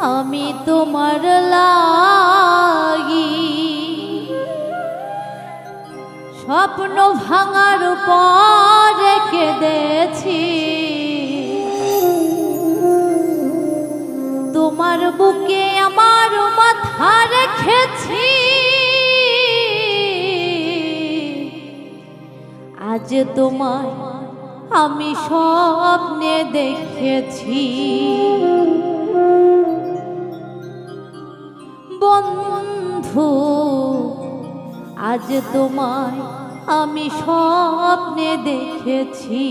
আমি তোমার লাগি। স্বপ্ন ভাঙার পরে কেঁদেছি তোমার বুকে আমার মাথা রেখেছি। আজ তোমায় আমি স্বপ্নে দেখেছি। বন্ধু আজ তোমায় আমি স্বপ্নে দেখেছি।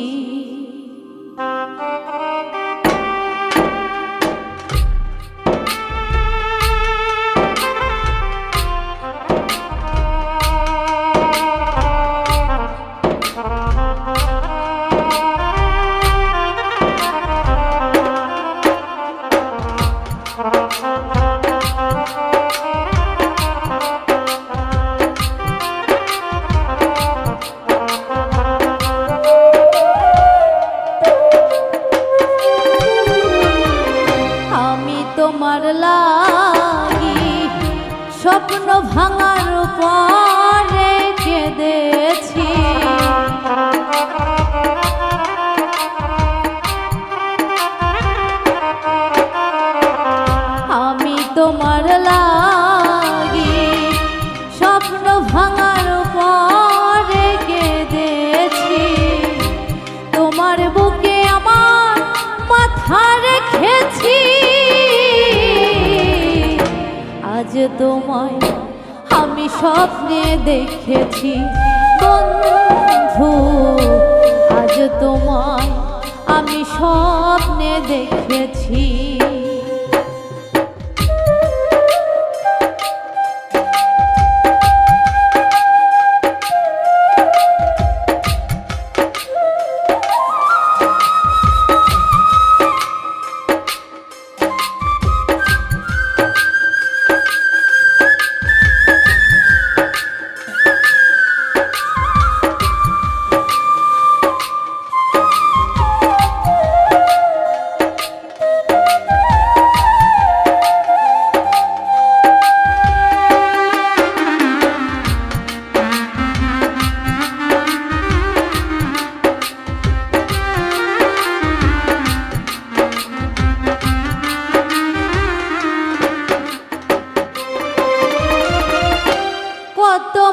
তোমার লাগি। স্বপ্ন ভাঙার পরে কেঁদেছি। তোমায়। আমি স্বপ্নে দেখেছি বন্ধু আজ তোমায়। আমি স্বপ্নে দেখেছি।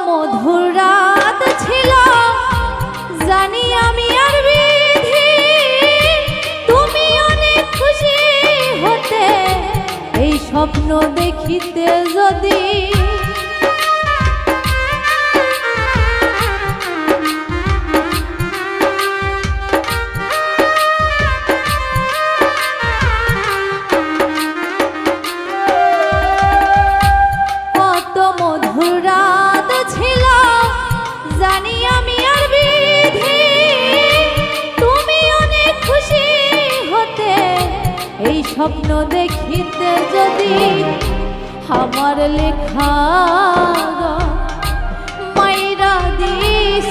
মধুর রাত ছিল। জানি আমি আর বিধি, তুমি অনেক খুশি হতে। এই স্বপ্ন দেখিতে যদি স্বপ্ন দেখিতে যদি আমার লেখা মাইরা দিস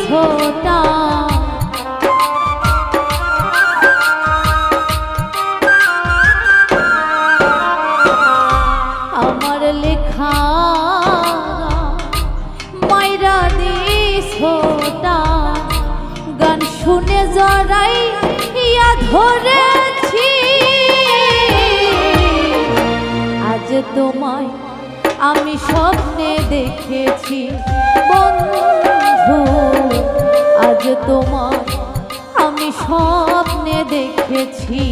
আমি স্বপ্নে দেখেছি বন্ধু আজ তোমার আমি স্বপ্নে দেখেছি।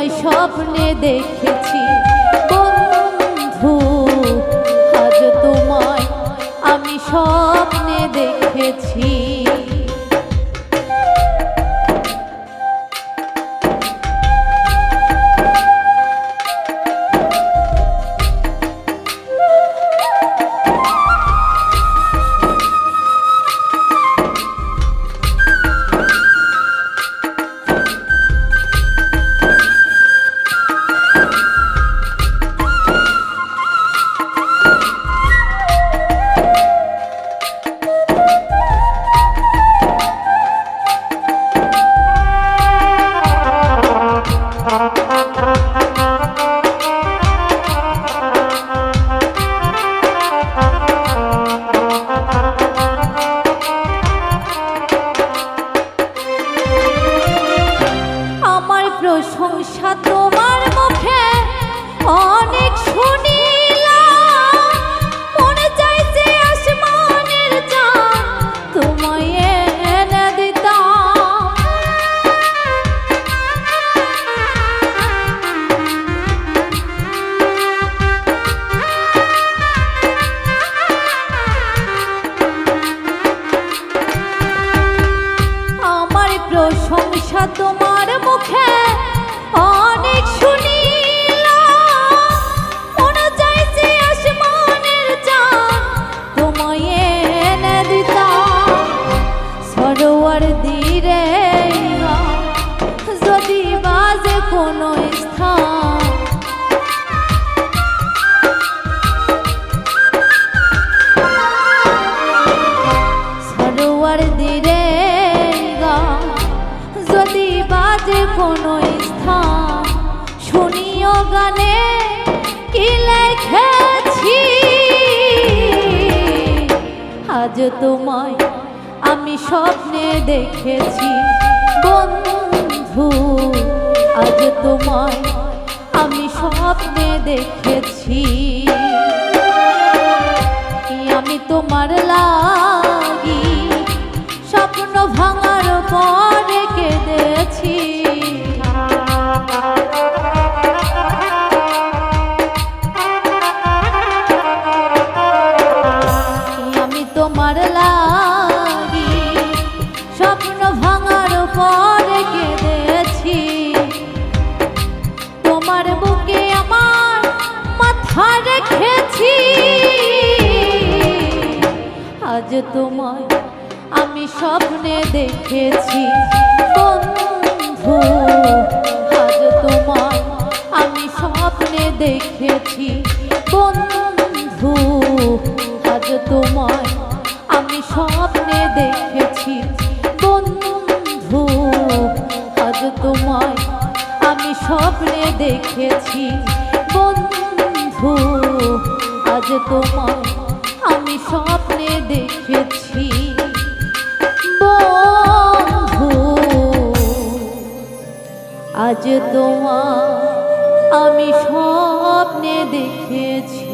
তোমায় স্বপ্নে দেখেছি। বন্ধু আজ তোমায় আমি স্বপ্নে দেখেছি। আজ তোমায় আমি স্বপ্নে দেখেছি। বন্ধু, আজ তোমায় আমি স্বপ্নে দেখেছি। আমি তোমার লাগি স্বপ্ন ভাঙার তোমায়, আমি স্বপ্নে দেখেছি। বন্ধু, আজ তোমায় আমি স্বপ্নে দেখেছি। বন্ধু, আজ তোমায় আমি স্বপ্নে দেখেছি। বন্ধু, আজ তোমায় আমি স্বপ্নে দেখেছি। বন্ধু, আজ তোমায় স্বপ্নে দেখেছি। আজ তোমার আমি স্বপ্নে দেখেছি।